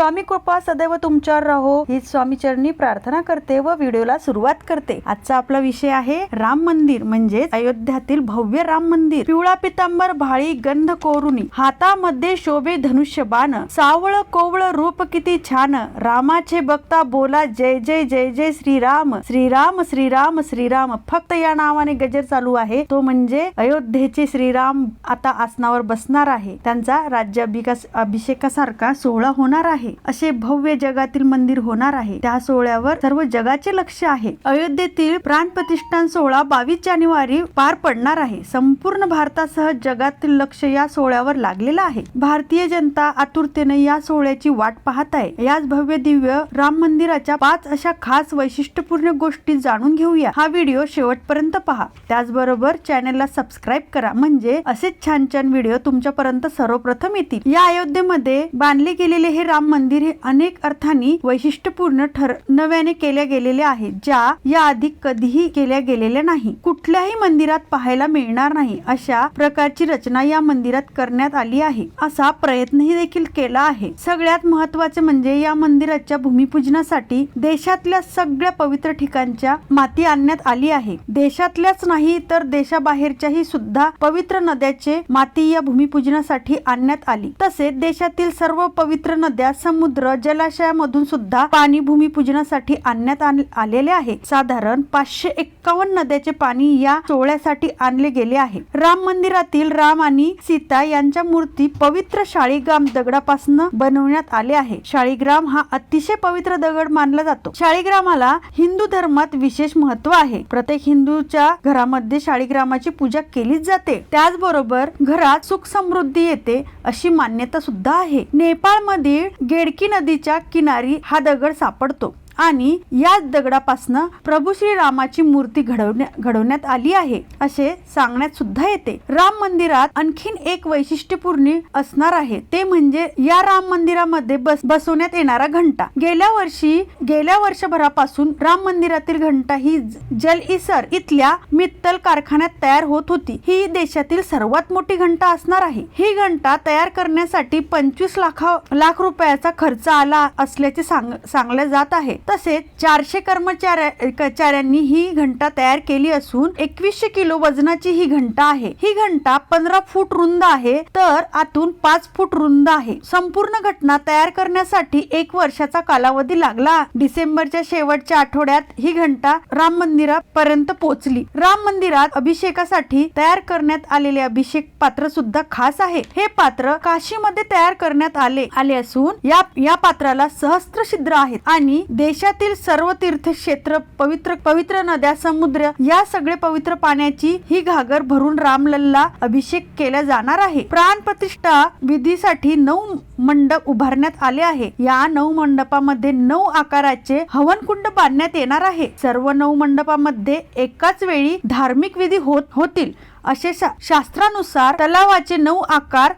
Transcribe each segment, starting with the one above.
स्वामी कृपा सदैव तुमच्यावर राहो. ही स्वामी चरणी प्रार्थना करते व व्हिडिओला सुरुवात करते. आजचा आपला विषय आहे राम मंदिर म्हणजे अयोध्यातील भव्य राम मंदिर. पिवळा पितांबर भाळी गंध कोरुणी. हातामध्ये शोभे धनुष्य बाण सावळ कोवळ रूप किती छान. रामाचे बघता बोला जय जय जय जय श्रीराम. श्रीराम श्रीराम श्रीराम. फक्त या नावाने गजर चालू आहे. तो म्हणजे अयोध्येचे श्रीराम आता आसनावर बसणार आहे. त्यांचा राज्याभिकास अभिषेकासारखा सोहळा होणार आहे. असे भव्य जगातील मंदिर होणार आहे. त्या सोहळ्यावर सर्व जगाचे लक्ष आहे. अयोध्येतील प्राण प्रतिष्ठान सोहळा बावीस जानेवारी पार पडणार आहे. संपूर्ण भारतासह जगातील लक्ष या सोहळ्यावर लागलेला आहे. भारतीय जनता आतुरतेने या सोहळ्याची वाट पाहत आहे. याच भव्य दिव्य राम मंदिराच्या पाच अशा खास वैशिष्ट्यपूर्ण गोष्टी जाणून घेऊया. हा व्हिडिओ शेवटपर्यंत पहा. त्याचबरोबर चॅनेलला सबस्क्राईब करा. म्हणजे असेच छान छान व्हिडिओ तुमच्यापर्यंत सर्वप्रथम येतील. या अयोध्येमध्ये बांधले गेलेले हे राम मंदिर मंदिर हे अनेक अर्थांनी वैशिष्ट्यपूर्ण ठर नव्याने केल्या गेलेले आहेत ज्या या आधी कधीही केल्या गेलेल्या नाही. कुठल्याही मंदिरात पाहायला मिळणार नाही अशा प्रकारची रचना या मंदिरात करण्यात आली आहे. असा प्रयत्नही देखील केला आहे. सगळ्यात महत्त्वाचे म्हणजे या मंदिराच्या भूमिपूजनासाठी देशातल्या सगळ्या पवित्र ठिकाणच्या माती आणण्यात आली आहे. देशातल्याच नाही तर देशाबाहेरच्याही सुद्धा पवित्र नद्याचे माती या भूमिपूजनासाठी आणण्यात आली. तसेच देशातील सर्व पवित्र नद्या समुद्र जलाशयामधून सुद्धा पाणी भूमिपूजनासाठी आणण्यात आलेले आहे. साधारण पाचशे एक्कावन्न नद्याचे पाणी या सोहळ्यासाठी आणले गेले आहे. राम मंदिरातील राम आणि सीता यांच्या मूर्ती पवित्र शाळीग्राम दगडापासून बनवण्यात आले आहे. शाळीग्राम हा अतिशय पवित्र दगड मानला जातो. शाळीग्रामाला हिंदू धर्मात विशेष महत्त्व आहे. प्रत्येक हिंदूच्या घरामध्ये शाळीग्रामाची पूजा केलीच जाते. त्याचबरोबर घरात सुख समृद्धी येते अशी मान्यता सुद्धा आहे. नेपाळमधील गेडकी नदीच्या किनारी हा दगड सापडतो. आणि याच दगडापासनं प्रभू श्रीरामाची मूर्ती घडवण्या घडवण्यात आली आहे असे सांगण्यात सुद्धा येते. राम मंदिरात आणखीन एक वैशिष्ट्यपूर्ण असणार आहे ते म्हणजे या राम मंदिरामध्ये बस बसवण्यात येणारा घंटा. गेल्या वर्षी गेल्या वर्षभरापासून राम मंदिरातील घंटा ही जल इसर इथल्या मित्तल कारखान्यात तयार होत होती. ही देशातील सर्वात मोठी घंटा असणार आहे. ही घंटा तयार करण्यासाठी पंचवीस लाखा लाख रुपयाचा खर्च आला असल्याचे सांग सांगले जात आहे. तसेच चारशे कर्मचाऱ्या कर्मचाऱ्यांनी ही घंटा तयार केली असून एकवीसशे किलो वजनाची ही घंटा आहे. ही घंटा पंधरा फूट रुंद आहे तर आतून पाच फूट रुंद आहे. संपूर्ण घटना तयार करण्यासाठी एक वर्षाचा कालावधी लागला. डिसेंबरच्या शेवटच्या आठवड्यात ही घंटा राम मंदिरापर्यंत पोहोचली. राम मंदिरात अभिषेकासाठी तयार करण्यात आलेले अभिषेक पात्र सुद्धा खास आहे. हे पात्र काशीमध्ये तयार करण्यात आले आले असून या या पात्राला सहस्त्र छिद्र आहेत आणि देशातील सर्व तीर्थक्षेत्र पवित्र पवित्र नद्या समुद्र या सगळे पवित्र पाण्याची ही घागर भरून रामलल्ला अभिषेक केला जाणार आहे. प्राण प्रतिष्ठा विधीसाठी नऊ मंडप उभारण्यात आले आहे. या नऊ मंडपामध्ये नऊ आकाराचे हवनकुंड बांधण्यात येणार आहे. सर्व नऊ मंडपामध्ये एकाच वेळी धार्मिक विधी होत होतील असे शा- शास्त्रानुसार तलावाचे नऊ आकार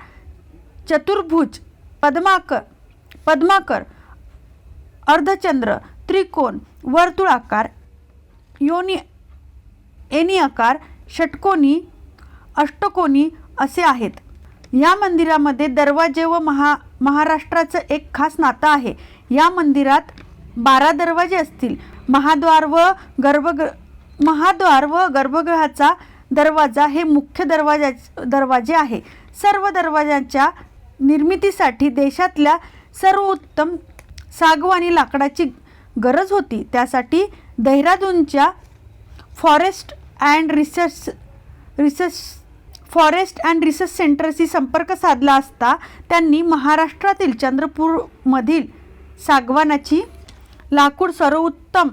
चतुर्भुज पद्माकर पद्माकर अर्धचंद्र त्रिकोण वर्तुळाकार योनी एनी आकार षटकोनी अष्टकोनी असे आहेत. या मंदिरामध्ये दरवाजे व महा महाराष्ट्राचं एक खास नातं आहे. या मंदिरात बारा दरवाजे असतील. महाद्वार व गर्भगृ महाद्वार व गर्भगृहाचा दरवाजा हे मुख्य दरवाजा दरवाजे आहे. सर्व दरवाजांच्या निर्मितीसाठी देशातल्या सर्वोत्तम सागवानी लाकडाची गरज होती. त्यासाठी देहरादूनच्या forest and research research forest and research सेंटरशी संपर्क साधला असता त्यांनी महाराष्ट्रातील चंद्रपूरमधील सागवानाची लाकूड सर्वोत्तम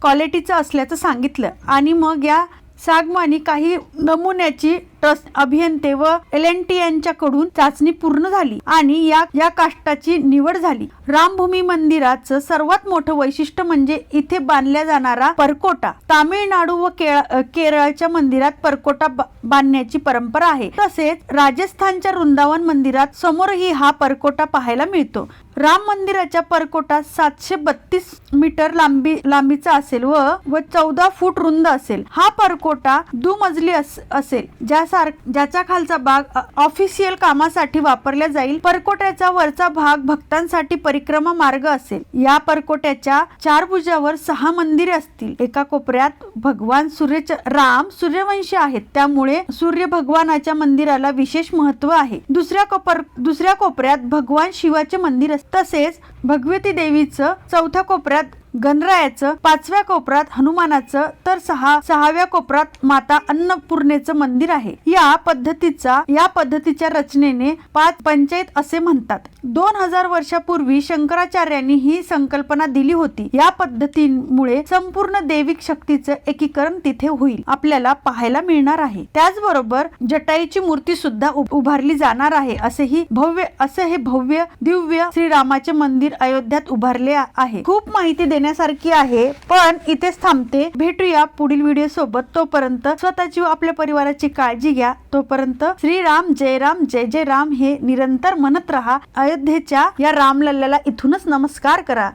क्वालिटीचं असल्याचं सांगितलं. आणि मग या सागवानी काही नमुन्याची ट्रस्ट अभियंते व एल एन टी यांच्याकडून चाचणी पूर्ण झाली आणि या या काष्टाची निवड झाली. रामभूमी मंदिराचं सर्वात मोठं वैशिष्ट्य म्हणजे इथे बांधल्या जाणारा परकोटा. तामिळनाडू व केरळच्या मंदिरात परकोटा बांधण्याची परंपरा आहे. तसेच राजस्थानच्या वृंदावन मंदिरात समोरही हा परकोटा पाहायला मिळतो. राम मंदिराच्या परकोटा सातशे बत्तीस मीटर लांबी लांबीचा असेल व व चौदा फूट रुंद असेल. हा परकोटा दुमजली अस- असेल ज्या सार ज्याचा खालचा भाग ऑफिशियल कामासाठी वापरला जाईल परकोट्याचा वरचा भाग भक्तांसाठी परिक्रमा मार्ग असेल. या परकोट्याच्या चार भुजावर सहा मंदिरे असतील. एका कोपऱ्यात भगवान सूर्य राम सूर्यवंशी आहेत. त्यामुळे सूर्य भगवानाच्या मंदिराला विशेष महत्त्व आहे. दुसऱ्या कोपर दुसऱ्या कोपऱ्यात भगवान शिवाचे मंदिर तसेच भगवती देवीचं चौथ्या कोपऱ्यात गणरायाचं पाचव्या कोपरात हनुमानाचं तर सहा सहाव्या कोपरात माता अन्नपूर्णेचं मंदिर आहे. या पद्धतीचा या पद्धतीच्या रचनेने पाच पंचायत असे म्हणतात. दोन हजार वर्षापूर्वी शंकराचार्यांनी ही संकल्पना दिली होती. या पद्धतीमुळे संपूर्ण दैविक शक्तीचं एकीकरण तिथे होईल आपल्याला पाहायला मिळणार आहे. त्याचबरोबर जटाईची मूर्ती सुद्धा उभारली जाणार आहे असेही भव्य असे हे भव्य दिव्य श्रीरामाचे मंदिर अयोध्यात उभारले आहे. खूप माहिती घेण्यासारखी आहे. पण इथेच थांबते. भेटूया पुढील व्हिडिओ सोबत. तोपर्यंत स्वतःची व आपल्या परिवाराची काळजी घ्या. तोपर्यंत श्रीराम जय राम जय जय राम हे निरंतर म्हणत राहा. अयोध्येच्या या रामलल्ल्याला इथूनच नमस्कार करा.